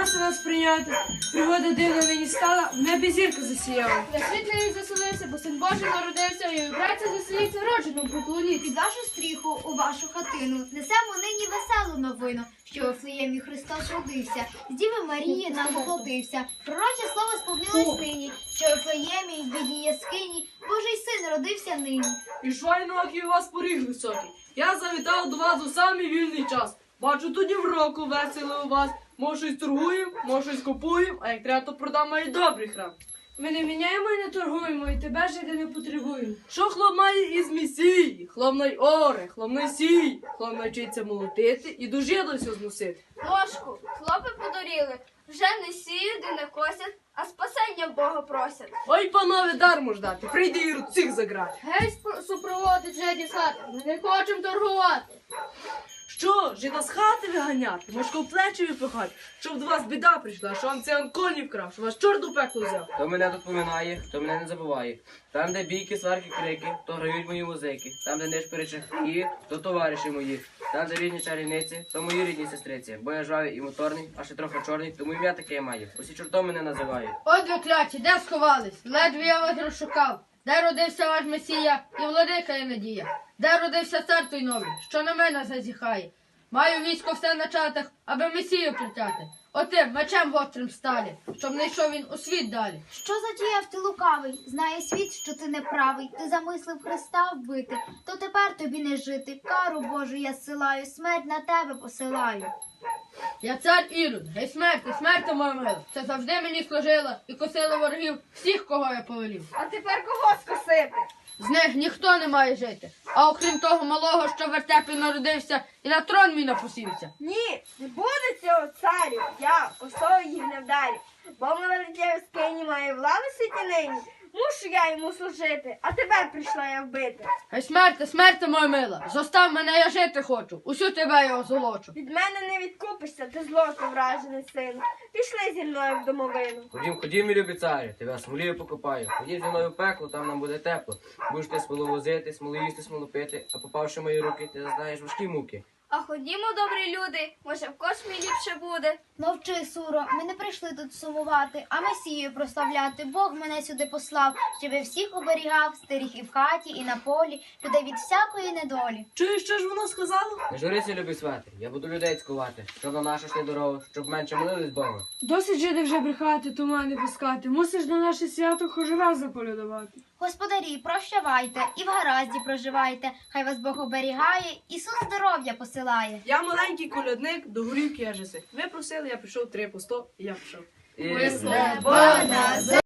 просить нас прийняти. Пригода дивна нині стала, в небі зірка засіяла. На світ заселився, бо син Божий народився, і братця заселіться, роджену поклоніться. Під вашу стріху у вашу хатину несемо нині веселу новину, що у Вифлеємі Христос родився, з Діви Марії нам поплотився. Пророче слово сповнилось нині, що у Вифлеємі в бідній яскині Божий син родився нині. І швайнокі у вас поріг високий. Я завітав до вас у самий вільний час. Бачу тоді в року весело у вас. Може, щось торгуємо, може, щось купуємо, а як треба, то продам має добрий храм. Ми не міняємо і не торгуємо, і тебе жити не потребуємо. Що хлоп має із місії? Хлоп най оре, хлоп най сій, хлоп навчиться молотити і до жидовся зносити. Ложку, хлопи подоріли, вже не сіють і не косять, а спасення Бога просять. Ой, панове, дармо ждати, прийди і цих заграти. Гей, супроводить жеді хати, ми не хочемо торгувати. Що, жида з хати виганяти, мошко в плечі випихати, щоб до вас біда прийшла, що вам це Анконі вкрав, що вас чорт у пекло взяв. Хто мене тут поминає, хто мене не забуває. Там, де бійки, сварки, крики, то грають мої музики. Там, де ниш перечахи, то товариші мої. Там, де рідні чарівниці, то мої рідні сестриці. Бо я жвавий і моторний, а ще трохи чорний, тому ім'я таке я маю. Усі чортом мене називають. От ви кляті, де сховались? Ледве я вас розшукав. Де родився ваш Месія і владика є надія? Де родився цар той новий, що на мене зазіхає? Маю військо все на чатах, аби Месію притяти. Отим мечем гострим сталі, щоб не йшов він у світ далі. Що затіяв ти лукавий? Знає світ, що ти неправий. Ти замислив Христа вбити, то тепер тобі не жити. Кару Божу я силаю, смерть на тебе посилаю. Я цар Ірод, гей смерти, смерти моя мила. Це завжди мені служила і косила ворогів всіх, кого я повелів. А тепер кого скосити? З них ніхто не має жити. А окрім того малого, що в вертепі народився, і на трон мій напосівся. Ні, не буде цього царю, я косою їх не вдарю. Бо великій скині має владу світі нині. Мушу я йому служити, а тебе прийшла я вбити. Гей смерти, смерти моя мила. Зостав мене, я жити хочу. Усю тебе я озолочу. Від мене не відкупишся, ти злото вражений сину. Пішли зі мною в домовину. Ходім, ходім, мій любі царі, тебе смолію покопаю. Ходім зі мною в пекло, там нам буде тепло. Будеш ти смолу возити, смолу їсти, смолу пити, а попавши в мої руки, ти зазнаєш важкі муки. А ходімо, добрі люди, може в космі ліпше буде. Мовчи, суро, ми не прийшли тут сумувати, а Месію прославляти. Бог мене сюди послав, щоб всіх оберігав, стеріг і в хаті, і на полі, людей від всякої недолі. Чуєш, що ж вона сказала? Не журися, любий свати, я буду людей цькувати, щоб на нашу йшли дорогу, щоб менше молились Бога. Досить жити вже брехати, тумани пускати. Мусиш на наше свято хоч раз заполюдувати. Господарі, прощавайте і в гаразді проживайте. Хай вас Бог оберігає, Ісус здоров'я посилає. Я маленький колядник, до горівки я жеси. Ви просили, я пішов три по сто, і я пішов. Бога